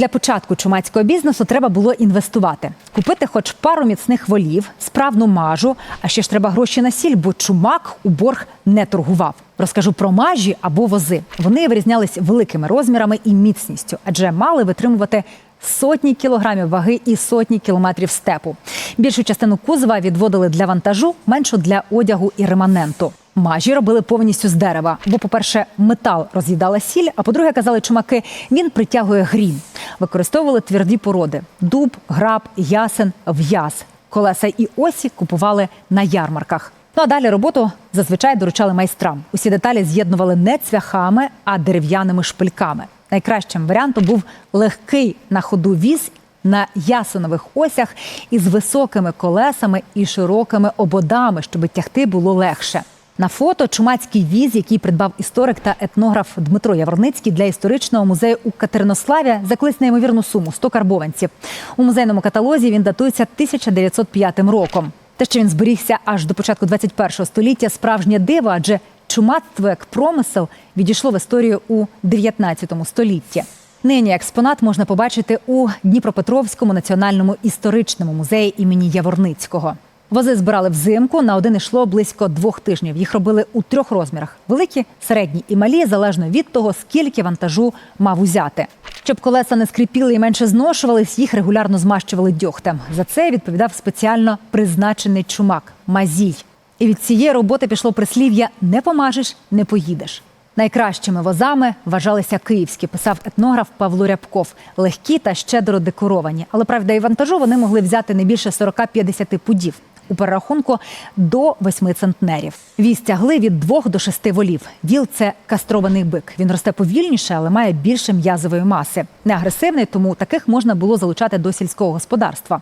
Для початку чумацького бізнесу треба було інвестувати, купити хоч пару міцних волів, справну мажу, а ще ж треба гроші на сіль, бо чумак у борг не торгував. Розкажу про мажі або вози. Вони вирізнялись великими розмірами і міцністю, адже мали витримувати сотні кілограмів ваги і сотні кілометрів степу. Більшу частину кузова відводили для вантажу, меншу для одягу і реманенту. Мажі робили повністю з дерева, бо, по-перше, метал роз'їдала сіль, а по-друге, казали чумаки, він притягує грім. Використовували тверді породи: дуб, граб, ясен, в'яз. Колеса і осі купували на ярмарках. Ну а далі роботу зазвичай доручали майстрам. Усі деталі з'єднували не цвяхами, а дерев'яними шпильками. Найкращим варіантом був легкий на ходу віз на ясенових осях із високими колесами і широкими ободами, щоб тягти було легше. На фото чумацький віз, який придбав історик та етнограф Дмитро Яворницький для історичного музею у Катеринославі за неймовірну суму 100 карбованців. У музейному каталозі він датується 1905 роком. Те, що він зберігся аж до початку 21 століття, справжнє диво, адже чумацтво як промисел відійшло в історію у 19 столітті. Нині експонат можна побачити у Дніпропетровському національному історичному музеї імені Яворницького. Вози збирали взимку. На один йшло близько двох тижнів. Їх робили у трьох розмірах: великі, середні і малі, залежно від того, скільки вантажу мав узяти. Щоб колеса не скрипіли і менше зношувались, їх регулярно змащували дьогтем. За це відповідав спеціально призначений чумак Мазій. І від цієї роботи пішло прислів'я не помажеш, не поїдеш. Найкращими возами вважалися київські, писав етнограф Павло Рябков. Легкі та щедро декоровані. Але правда, і вантажу вони могли взяти не більше 40-50 пудів. У перерахунку до 8 центнерів. Віз тягли від 2 до 6 волів. Віл це кастрований бик. Він росте повільніше, але має більше м'язової маси. Не агресивний, тому таких можна було залучати до сільського господарства.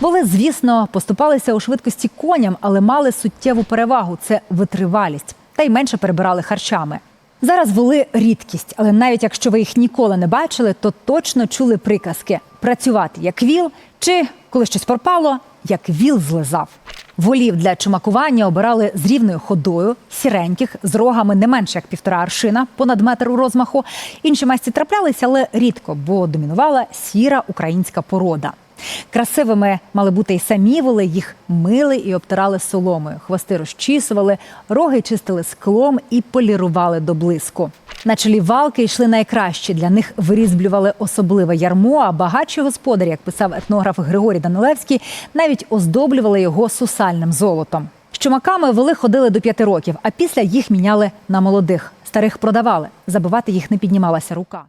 Воли, звісно, поступалися у швидкості коням, але мали суттєву перевагу це витривалість, та й менше перебирали харчами. Зараз воли рідкість, але навіть якщо ви їх ніколи не бачили, то точно чули приказки працювати як віл, чи коли щось пропало, як віл злизав. Волів для чумакування обирали з рівною ходою, сіреньких, з рогами не менше як півтора аршина, понад метр у розмаху. Інші масті траплялися, але рідко, бо домінувала сіра українська порода. Красивими мали бути й самі воли, їх мили і обтирали соломою. Хвости розчісували, роги чистили склом і полірували до блиску. На чолі валки йшли найкращі. Для них вирізблювали особливе ярмо. А багатші господарі, як писав етнограф Григорій Данилевський, навіть оздоблювали його сусальним золотом. З чумаками воли ходили до п'яти років, а після їх міняли на молодих. Старих продавали. Забивати їх не піднімалася рука.